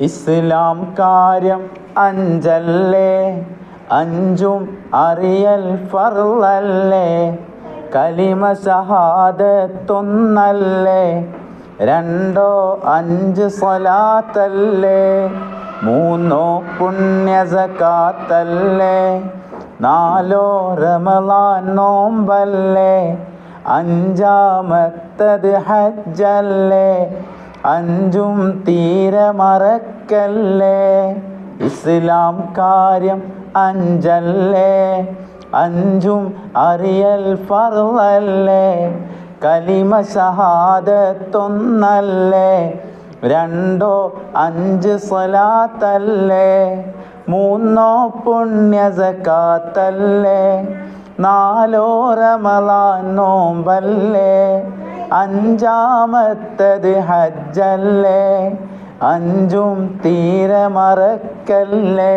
ഇസ്ലാം കാര്യം അഞ്ചല്ലേ? അഞ്ചും അറിയൽ ഫർളല്ലേ? കലിമ ഷഹാദത്തൊന്നല്ലേ രണ്ടോ അഞ്ച് സ്വലാത്തല്ലേ? മൂന്നോ പുണ്യസക്കാത്തല്ലേ? നാലോ റമളാൻ നോമ്പല്ലേ? അഞ്ചാമത്തത് ഹജ്ജല്ലേ? അഞ്ചും തീരെ മറക്കല്ലേ? ഇസ്ലാം കാര്യം അഞ്ചല്ലേ? അഞ്ചും അറിയൽ ഫർവല്ലേ? കലിമ ഷഹാദത്തൊന്നല്ലേ രണ്ടോ അഞ്ച് സ്വലാത്തല്ലേ? മൂന്നോ പുണ്യ സക്കാത്തല്ലേ? നാലോ റമളാൻ നോമ്പല്ലേ? അഞ്ചാമത്തത് ഹജ്ജല്ലേ? അഞ്ചും തീരെ മറക്കല്ലേ?